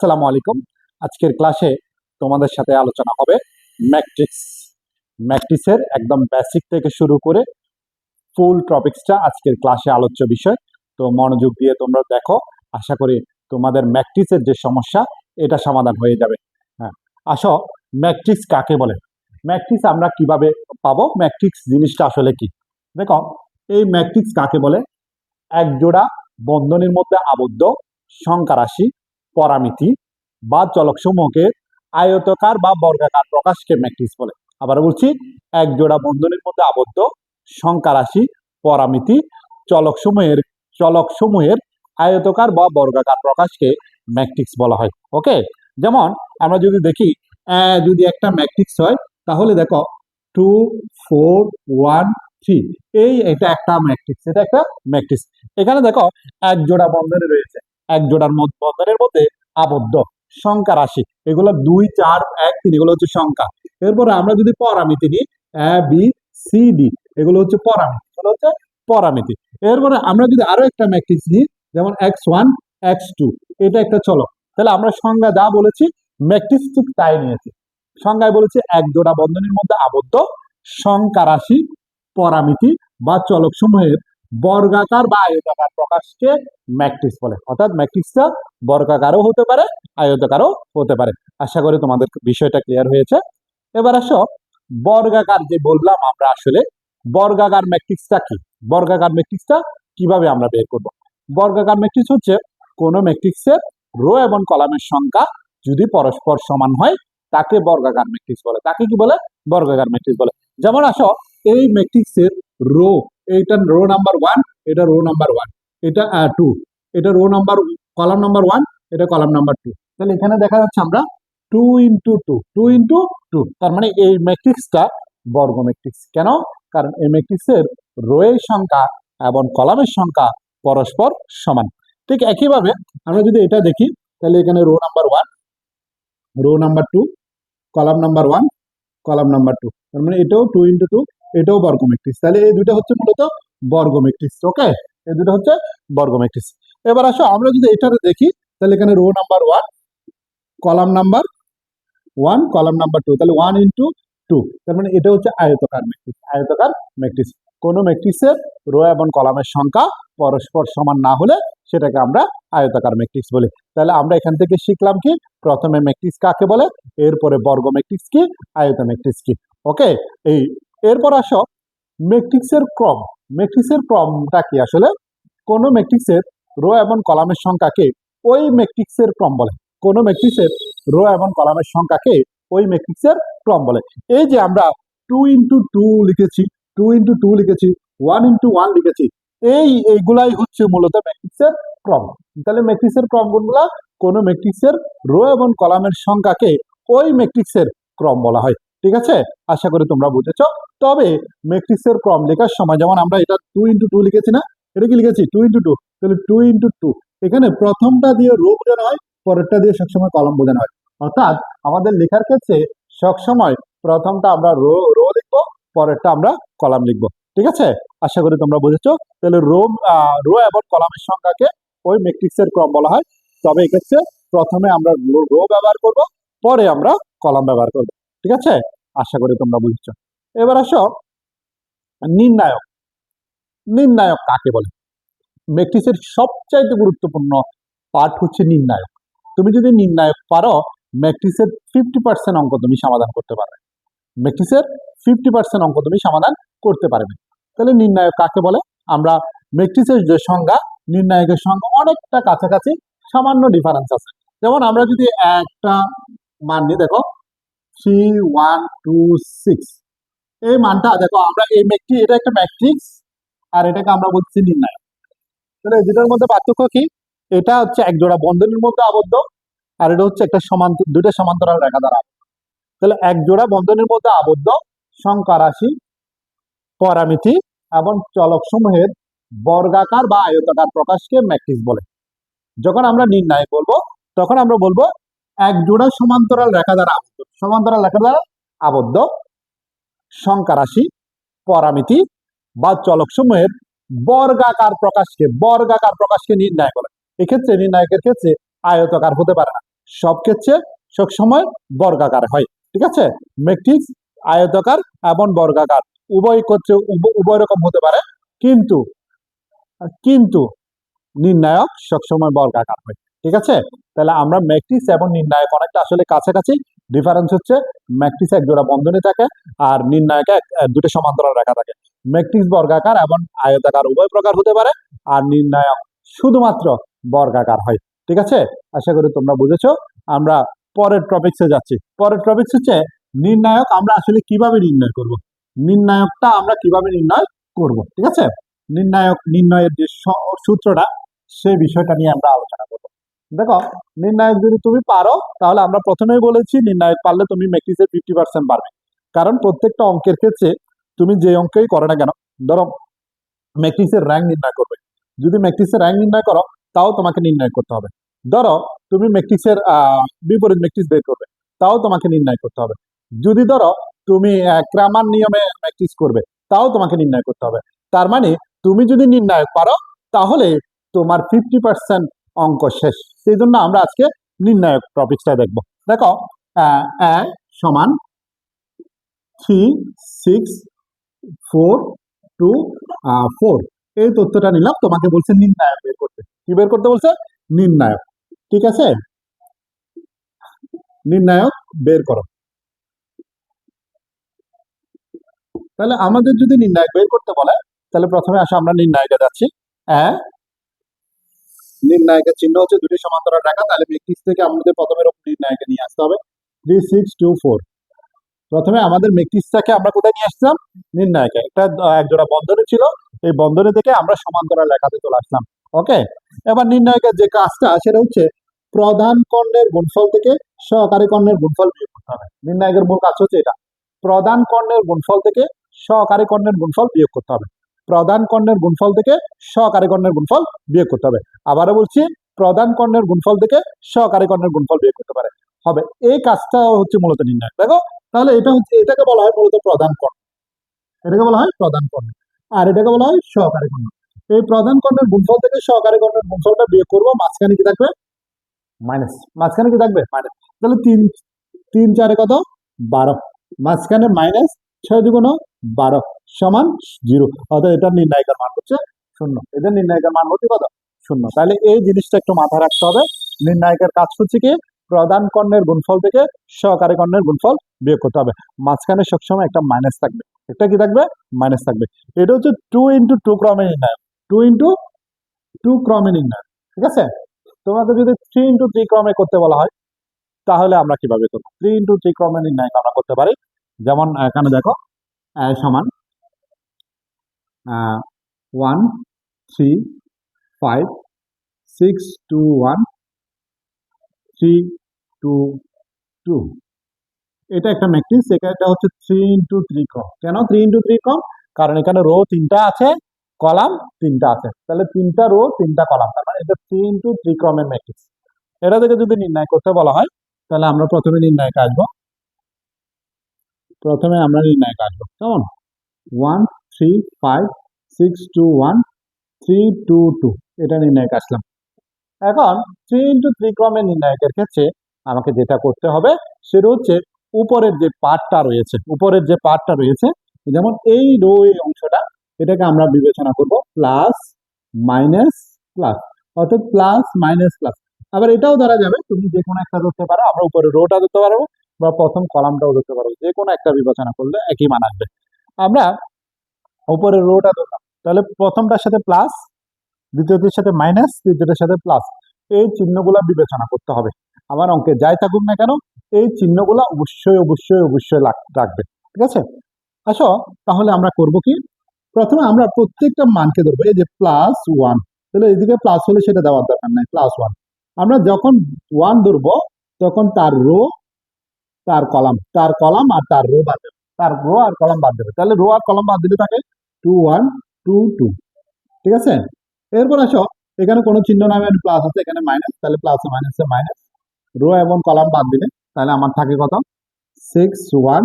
আসসালামু আলাইকুম। আজকের ক্লাসে তোমাদের সাথে আলোচনা হবে ম্যাট্রিক্স। ম্যাট্রিক্সের একদম বেসিক থেকে শুরু করে ফুল টপিক্সটা আজকের ক্লাসে আলোচ্য বিষয়। তো মনোযোগ দিয়ে তোমরা দেখো, আশা করি তোমাদের ম্যাট্রিক্সের যে সমস্যা, এটা সমাধান হয়ে যাবে। হ্যাঁ আসো, ম্যাট্রিক্স কাকে বলে? ম্যাট্রিক্স আমরা কীভাবে পাবো? ম্যাট্রিক্স জিনিসটা আসলে কি? দেখো, এই ম্যাট্রিক্স কাকে বলে? এক জোড়া বন্ধনীর মধ্যে আবদ্ধ সংখ্যা রাশি পরামিতি বা চলকসমূহকে আয়তকার বা বর্গাকার প্রকাশকে ম্যাট্রিক্স বলে। আবার বলছি এক জোড়া বন্ধনীর মধ্যে আবদ্ধ সংখ্যা রাশি পরামিতি চলকসমূহের চলকসমূহের আয়তকার বা বর্গাকার প্রকাশকে ম্যাট্রিক্স বলা হয়। ওকে যেমন, আমরা যদি দেখি যদি একটা ম্যাট্রিক্স হয়, তাহলে দেখো, টু, ফোর, ওয়ান, থ্রি, এই এটা একটা ম্যাট্রিক্স, এটা একটা ম্যাট্রিক্স। এখানে দেখো এক জোড়া বন্ধনী রয়েছে। এক জোড়ার বন্ধনের মধ্যে আবদ্ধ। সংখ্যা রাশি। এগুলো দুই, চার, এক, তিন, এগুলো হচ্ছে সংখ্যা। এরপরে আমরা যদি পরামিতি নিই এ বি সি ডি এগুলো হচ্ছে পরামিতি, এগুলো হচ্ছে পরামিতি। এরপরে আমরা যদি আরও একটা ম্যাট্রিক্স নিই, যেমন এক্স ওয়ান এক্স টু এটা একটা চলো তাহলে আমরা সংজ্ঞা যা বলেছি ম্যাট্রিক্স ঠিক তাই নিয়েছি। সংজ্ঞায় বলেছি এক জোড়া বন্ধনীর মধ্যে আবদ্ধ, সংখ্যা রাশি, পরামিতি বা চলক সমূহের বর্গাকার বা আয়তাকার প্রকাশকে ম্যাট্রিক্স বলে। অর্থাৎ ম্যাট্রিক্সটা বর্গাকারও হতে পারে, আয়তাকারও হতে পারে। আশা করি তোমাদের বিষয়টা ক্লিয়ার হয়েছে। এবার আসো, বর্গাকার যে বললাম আমরা আসলে, বর্গাকার ম্যাট্রিক্সটা কি? বর্গাকার ম্যাট্রিক্সটা কীভাবে আমরা বের করব? বর্গাকার ম্যাট্রিক্স হচ্ছে কোন ম্যাট্রিক্সের রো এবং কলামের সংখ্যা যদি পরস্পর সমান হয়, তাকে বর্গাকার ম্যাট্রিক্স বলে। তাকে কি বলে? বর্গাকার ম্যাট্রিক্স বলে। যেমন আসো, এই ম্যাট্রিক্সের রো এইটা রো নাম্বার ওয়ান এটা রো নাম্বার ওয়ান এটা টু এটা row number column number one এটা কলাম নাম্বার টু তাহলে এখানে দেখা যাচ্ছে আমরা two into two two into two তার মানে এই ম্যাট্রিক্সটা বর্গ ম্যাট্রিক্স কেন? কারণ এই ম্যাট্রিক্সের রোয়ের সংখ্যা এবং কলামের সংখ্যা পরস্পর সমান। ঠিক একইভাবে আমরা যদি এটা দেখি, তাহলে এখানে row number one row number two column number one column number two তার মানে এটাও টু ইন্টু টু এটাও বর্গ ম্যাট্রিক্স তাহলে এই দুটো হচ্ছে মূলত বর্গ ম্যাট্রিক্স ওকে? এই দুটো হচ্ছে বর্গ ম্যাট্রিক্স এবার আসো, আমরা যদি এটাতে দেখি, তাহলে এখানে row number one column number one column number two তাহলে ওয়ান ইন্টু টু তার মানে এটা হচ্ছে আয়তকার ম্যাট্রিক্স আয়তকার ম্যাট্রিক্স কোন ম্যাট্রিক্সের রো এবং কলামের সংখ্যা পরস্পর সমান না হলে সেটাকে আমরা আয়তাকার ম্যাট্রিক্স বলি। তাহলে আমরা এখান থেকে শিখলাম কি? প্রথমে ম্যাট্রিক্স কাকে বলে? এরপরে বর্গ ম্যাট্রিক্স কি? আয়ত ম্যাট্রিক্স কি? ওকে? এই এরপর আসো ম্যাট্রিক্সের ক্রম। ম্যাট্রিক্সের ক্রমটা কি আসলে? কোন ম্যাট্রিক্সের রো এবং কলামের সংখ্যাকে ওই ম্যাট্রিক্সের ক্রম বলে। কোন ম্যাট্রিক্সের রো এবং কলামের সংখ্যাকে ওই ম্যাট্রিক্সের ক্রম বলে। এই যে আমরা টু ইন্টু টু লিখেছি টু ইন্টু টু লিখেছি ওয়ান ইন্টু ওয়ান লিখেছি, এই, এইগুলাই হচ্ছে মূলত ম্যাট্রিক্সের ক্রম। তাহলে ম্যাট্রিক্সের ক্রম কোনগুলা কোন ম্যাট্রিক্সের রো এবং কলামের সংখ্যাকে ওই ম্যাট্রিক্সের ক্রম বলা হয়। ঠিক আছে? আশা করি তোমরা বুঝেছ। তবে ম্যাট্রিক্সের ক্রম লেখার সময় যেমন আমরা এটা টু ইন্টু টু লিখেছি না? এটা কি লিখেছি? টু ইন্টু টু তাহলে টু ইন্টু টু এখানে প্রথমটা দিয়ে রো বোঝানো হয়, পরেরটা দিয়ে সবসময় কলম বোঝানো হয়। অর্থাৎ আমাদের লেখার ক্ষেত্রে সবসময় প্রথমটা আমরা রো রো লিখব, পরেরটা আমরা কলাম লিখব। ঠিক আছে? আশা করি তোমরা বুঝেছ। তাহলে রো রো এবং কলামের সংখ্যাকে ওই ম্যাট্রিক্সের ক্রম বলা হয়। তবে এক্ষেত্রে প্রথমে আমরা রো ব্যবহার করব, পরে আমরা কলাম ব্যবহার করব। ঠিক আছে? আশা করি তোমরা বুঝেছ। এবার আসো, নির্ণায়ক। নির্ণায়ক কাকে বলে? ম্যাট্রিক্সের সবচাইতে গুরুত্বপূর্ণ পার্ট হচ্ছে নির্ণায়ক। তুমি যদি নির্ণায়ক পারো, ম্যাট্রিক্সের ফিফটি পার্সেন্ট অঙ্ক তুমি সমাধান করতে পারবে। ম্যাট্রিক্সের ফিফটি পার্সেন্ট অঙ্ক তুমি সমাধান করতে পারবে। তাহলে নির্ণায়ক কাকে বলে? আমরা ম্যাট্রিক্সের যে সংজ্ঞা, নির্ণায়কের সংখ্যা অনেকটা কাছাকাছি সামান্য ডিফারেন্স আছে। যেমন আমরা যদি একটা মান নিই, দেখো এই মানটা, দেখো, আমরা এই ম্যাট্রি এটা একটা ম্যাট্রিক্স আর এটাকে আমরা বলছি তাহলে দুটোর মধ্যে পার্থক্য কি? এটা হচ্ছে এক জোড়া বন্ধনীর মধ্যে আবদ্ধ, আর এটা হচ্ছে একটা সমান দুটো সমান্তরাল রেখা দ্বারা তাহলে এক জোড়া মধ্যে আবদ্ধ, সংখ্যা রাশি, পরামিতি, এবং চলক সমূহের বর্গাকার বা আয়তাকার প্রকাশকে ম্যাট্রিক্স বলে। যখন আমরা নির্ণয় বলব তখন আমরা বলব এক জোড়া সমান্তরাল রেখা দ্বারা আবদ্ধ। সমান্তরাল রেখা দ্বারা আবদ্ধ, সংখ্যা রাশি, পরামিতি বা চলক সমূহের বর্গাকার প্রকাশকে বর্গাকার প্রকাশকে নির্ণয় বলে এক্ষেত্রে নির্ণায়কের ক্ষেত্রে আয়তাকার হতে পারে না। সব ক্ষেত্রে সবসময় বর্গাকার হয়, ঠিক আছে? ম্যাট্রিক্স আয়তাকার এবং বর্গাকার। উভয় ক্ষেত্রে উভয় রকম হতে পারে, কিন্তু কিন্তু নির্ণায়ক সবসময় বর্গাকার হয়, ঠিক আছে? তাহলে আমরা ম্যাট্রিক্স এবং নির্ণায়ক অনেকটা আসলে কাছাকাছি ডিফারেন্স হচ্ছে ম্যাট্রিক্স এক জোড়া বন্ধনী থাকে আর নির্ণায়কে দুটো সমান্তরাল রেখা থাকে। ম্যাট্রিক্স বর্গাকার এবং আয়তাকার উভয় প্রকার হতে পারে আর নির্ণায়ক শুধুমাত্র বর্গাকার হয়, ঠিক আছে? আশা করি তোমরা বুঝেছ। আমরা পরের টপিক্সে যাচ্ছি। পরের টপিক্স হচ্ছে নির্ণায়ক আমরা আসলে কীভাবে নির্ণয় করব? নির্ণায়কটা আমরা কীভাবে নির্ণয় করব, ঠিক আছে? নির্ণায়ক নির্ণয়ের যে সূত্রটা সেই বিষয়টা নিয়ে আমরা আলোচনা করব। দেখো, নির্ণায়ক যদি তুমি পারো, তাহলে আমরা প্রথমেই বলেছি নির্ণায়ক পারলে তুমি ম্যাট্রিক্সের ফিফটি পার্সেন্ট পারবে কারণ প্রত্যেকটা অঙ্কের ক্ষেত্রে তুমি যে অঙ্কেই করো না কেন, ধরো ম্যাট্রিক্সের র্যাঙ্ক নির্ণয় করবে। যদি ম্যাট্রিক্সের র্যাঙ্ক নির্ণয় করো, তাও তোমাকে নির্ণয় করতে হবে। ধরো, তুমি ম্যাট্রিক্সের বিপরীত ম্যাট্রিক্স বের করবে, তাও তোমাকে নির্ণয় করতে হবে। যদি ধরো, তুমি ক্রামার নিয়মে ম্যাট্রিক্স করবে, তাও তোমাকে নির্ণয় করতে হবে। তার মানে তুমি যদি নির্ণয় পারো, তাহলে তোমার ফিফটি পার্সেন্ট অঙ্ক শেষ। সেই জন্য আমরা আজকে নির্ণায়ক টপিকটা দেখব। দেখো এ সমান three six four two four এই তথ্যটা নিলাম, তোমাকে বলছে নির্ণায়ক বের করতে। কি বের করতে বলছে? নির্ণায়ক। ঠিক আছে? নির্ণায়ক বের করো। তাহলে আমাদের যদি নির্ণায়ক বের করতে বলে, তাহলে প্রথমে আসো, আমরা নির্ণায়কে যাচ্ছি। এ নির্ণায়কের চিহ্ন হচ্ছে দুটি সমান্তরাল রেখা তাহলে ম্যাট্রিক্স থেকে আমাদের প্রথমে নির্ণায়কে নিয়ে আসতে হবে। থ্রি সিক্স টু ফোর প্রথমে আমাদের ম্যাট্রিক্সটাকে আমরা কোথায় নিয়ে আসলাম? নির্ণায়কে। একটা আহ, এক জোড়া বন্ধনী ছিল এই বন্ধনী থেকে আমরা সমান্তরাল রেখাতে চলে আসলাম। ওকে? এবার নির্ণায়কের যে কাজটা সেটা হচ্ছে প্রধান কর্ণের গুণফল থেকে সহকারী কর্ণের গুণফল বিয়োগ করতে হবে। নির্ণায়কের মূল কাজ হচ্ছে এটা। প্রধান কর্ণের গুণফল থেকে সহকারী কর্ণের গুণফল বিয়োগ করতে হবে। প্রধান কর্ণের গুণফল থেকে সহকারী কর্ণের গুণফল বিয়োগ করতে হবে। আবারও বলছি প্রধান কর্ণের গুণফল থেকে সহকারী কর্ণের গুণফল বিয়োগ করতে পারে। হবে। এই কাজটা হচ্ছে মূলত নির্ণয়। দেখো তাহলে এটা হচ্ছে এটাকে বলা হয় মূলত প্রধান কর্ণ। এটাকে বলা হয় প্রধান কর্ণ। আর এটাকে বলা হয় সহকারী কর্ণ। এই প্রধান কর্ণের গুণফল থেকে সহকারী কর্ণের গুণফলটা বিয়োগ করব। মাঝখানে কি থাকবে? মাইনাস। মাঝখানে কি থাকবে? মাইনাস। তাহলে তিন তিন চারে কত? বারো। মাঝখানে মাইনাস ছয় দুগুণ বারো। সমান জিরো। অর্থাৎ এটার নির্ণায়কের মান হচ্ছে শূন্য। এদের নির্ণায়কের মান হচ্ছে কত? শূন্য। তাহলে এই জিনিসটা একটু মাথায় রাখতে হবে। নির্ণায়কের কাজ হচ্ছে কি? প্রধান কর্ণের গুণফল থেকে সহকারী কর্ণের গুণফল বিয়োগ করতে হবে। মাঝখানে সবসময় একটা মাইনাস থাকবে। এটা কি থাকবে? মাইনাস থাকবে। এটা হচ্ছে টু ইন্টু টু ক্রমে নির্ণয়। টু ইন্টু টু ক্রমে নির্ণয়। ঠিক আছে? তোমাকে যদি থ্রি ইন্টু থ্রি ক্রমে করতে বলা হয়, তাহলে আমরা কীভাবে করব? থ্রি ইন্টু থ্রি ক্রমে নির্ণয় আমরা করতে পারি। যেমন এখানে দেখো সমান one three five six two one three two two এটা একটা ম্যাট্রিক্স এটা হচ্ছে থ্রি ইন্টু থ্রি ক্রম কেন থ্রি ইন্টু থ্রি ক্রম কারণ এখানে রো তিনটা আছে কলাম তিনটা আছে। তাহলে তিনটা রো তিনটা কলাম তার মানে এটা থ্রি ইন্টু থ্রি ক্রমের ম্যাট্রিক্স এটা থেকে যদি নির্ণয় করতে বলা হয়, তাহলে আমরা প্রথমে নির্ণয়কে আসব প্রথমে আমরা নির্ণয়কে আসব কেমন? One three five six two one three two two এটা নির্ণয়কে আসলাম। এখন থ্রি ইন্টু থ্রি ক্রমের নির্ণায়কের ক্ষেত্রে আমাকে যেটা করতে হবে, সেটা হচ্ছে উপরের যে পার্টটা রয়েছে, উপরের যে পার্টটা রয়েছে, যেমন এই রো অংশটা, এটাকে আমরা বিবেচনা করব প্লাস মাইনাস প্লাস অর্থাৎ প্লাস মাইনাস প্লাস আবার এটাও ধরা যাবে, তুমি যে কোনো একটা ধরতে পারো, আমরা উপরে রোটা ধরতে পারব, বা প্রথম কলামটাও ধরতে পারব, যে কোনো একটা বিবেচনা করলে একই মান আসবে। আমরা উপরের রোটা ধরলাম। তাহলে প্রথমটার সাথে প্লাস দ্বিতীয়টির সাথে মাইনাস তৃতীয়টার সাথে প্লাস এই চিহ্নগুলা বিবেচনা করতে হবে। আমার অঙ্কে যাই থাকুক না কেন, এই চিহ্নগুলা অবশ্যই অবশ্যই অবশ্যই রাখবে। ঠিক আছে? আসো, তাহলে আমরা করব কি? প্রথমে আমরা প্রত্যেকটা মানকে ধরবো। এই যে প্লাস ওয়ান তাহলে এদিকে প্লাস হলে সেটা দেওয়ার দরকার নাই প্লাস ওয়ান আমরা যখন ওয়ান ধরবো, তখন তার রো তার কলাম তার কলাম আর তার রো বাদ দেবে। তার রো আর কলাম বাদ দেবে। তাহলে রো আর কলাম বাদ দিলে থাকে টু ওয়ান টু টু ঠিক আছে? এরপর আসো, এখানে কোনো চিহ্ন নামে প্লাস আছে, এখানে মাইনাস তাহলে প্লাস মাইনাসে মাইনাস রো এবং কলাম বাদ দিলে, তাহলে আমার থাকে কত? সিক্স ওয়ান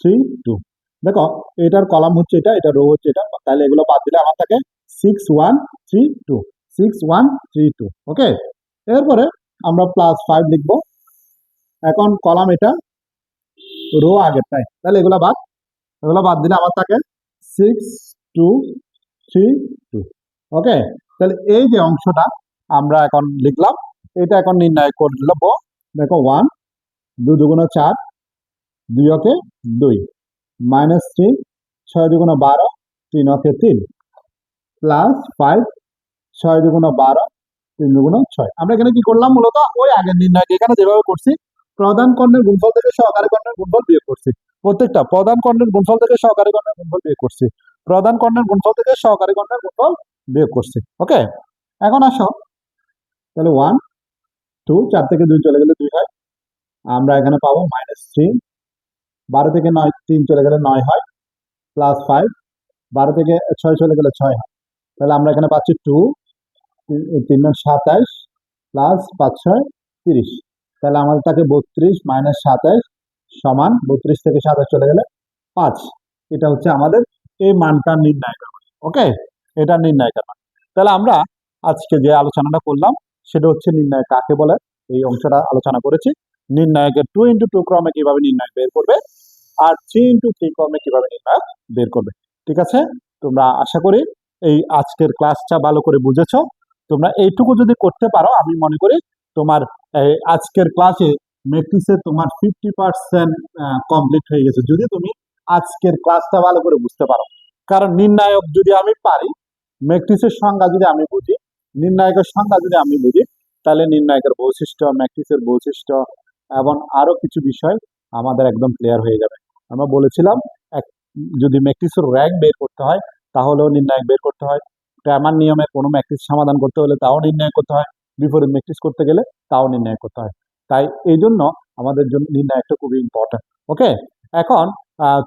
থ্রি টু দেখো, এটার কলাম হচ্ছে এটা এটা রো হচ্ছে এটা, তাহলে এগুলো বাদ দিলে আমার থাকে six one three two six one three two okay এরপরে আমরা প্লাস ফাইভ লিখব। এখন কলাম এটা রো আগেরটাই তাহলে এগুলো বাদ এগুলো বাদ দিলে আমার থাকে six two three two okay তাহলে এই যে অংশটা আমরা এখন লিখলাম, এটা এখন নির্ণয় করব দেখো ওয়ান দু দুগুণ চার, দুই অকে দুই। মাইনাস থ্রি ছয় দুগুণ বারো, তিন অকে তিন। প্লাস ফাইভ ছয় দুগুণ বারো, তিন দুগুণ ছয়। আমরা এখানে কি করলাম মূলত? ওই আগের নির্ণয়কে এখানে যেভাবে করছি, প্রধান কর্ণের গুণফল থেকে সহকারী কর্ণের গুণফল বিয়োগ করছি। প্রত্যেকটা। প্রধান কর্ণের গুণফল থেকে সহকারী কর্ণের গুণফল বিয়োগ করছি। প্রধান কর্ণের গুণফল থেকে সহকারী কর্ণের গুণফল বিয়োগ করছি। ওকে? এখন আসো। তাহলে ওয়ান টু চার থেকে দুই চলে গেলে দুই হয়। আমরা এখানে পাবো মাইনাস থ্রি বারো থেকে নয়, তিন চলে গেলে নয় হয়। প্লাস ফাইভ বারো থেকে ছয় চলে গেলে ছয় হয়। তাহলে আমরা এখানে পাচ্ছি টু তিন নয় সাতাইশ প্লাস পাঁচ ছয় তিরিশ। তাহলে আমাদের থাকে বত্রিশ মাইনাস সাতাইশ সমান বত্রিশ থেকে সাতাশ চলে গেলে পাঁচ। এটা হচ্ছে আমাদের এই মানটা নির্ণয় করা। ওকে? এটা নির্ণয় করা। তাহলে আমরা আজকে যে আলোচনাটা করলাম, সেটা হচ্ছে নির্ণয় কাকে বলে? এই অংশটা আলোচনা করেছি। নির্ণায়কের টু ইন্টু টু ক্রমে কীভাবে নির্ণয় বের করবে আর থ্রি ইন্টু থ্রি ক্রমে কীভাবে নির্ণয় বের করবে। ঠিক আছে? তোমরা আশা করি এই আজকের ক্লাসটা ভালো করে বুঝেছ। তোমরা এইটুকু যদি করতে পারো, আমি মনে করি তোমার আজকের ক্লাসে ম্যাট্রিক্সে তোমার ফিফটি পার্সেন্ট কমপ্লিট হয়ে গেছে। যদি তুমি আজকের ক্লাসটা ভালো করে বুঝতে পারো। কারণ নির্ণায়ক যদি আমি পারি ম্যাট্রিক্সের সংজ্ঞা যদি আমি বুঝি, নির্ণায়কের সংজ্ঞা যদি আমি বুঝি, তাহলে নির্ণায়কের বৈশিষ্ট্য ম্যাট্রিক্সের বৈশিষ্ট্য এবং আরও কিছু বিষয় আমাদের একদম ক্লিয়ার হয়ে যাবে। আমরা বলেছিলাম, এক, যদি ম্যাট্রিক্সের র্যাঙ্ক বের করতে হয়, তাহলেও নির্ণায়ক বের করতে হয়। ক্র্যামার নিয়মে কোনো ম্যাট্রিক্স সমাধান করতে হলে তাও নির্ণয় করতে হয়। বিপরীত ম্যাট্রিক্স করতে গেলে তাও নির্ণয় করতে হয়। তাই এই জন্য আমাদের জন্য নির্ণায়কটা খুবই ইম্পর্টেন্ট ওকে এখন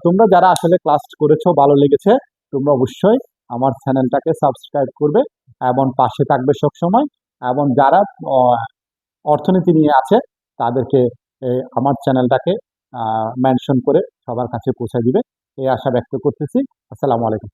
তোমরা যারা আসলে ক্লাস করেছ, ভালো লেগেছে, তোমরা অবশ্যই আমার চ্যানেলটাকে সাবস্ক্রাইব করবে এবং পাশে থাকবে সব সময় এবং যারা অর্থনীতি নিয়ে আছে, তাদেরকে আমার চ্যানেলটাকে মেনশন করে সবার কাছে পৌঁছে দিবে, এই আশা ব্যক্ত করতেছি। আসসালামু আলাইকুম।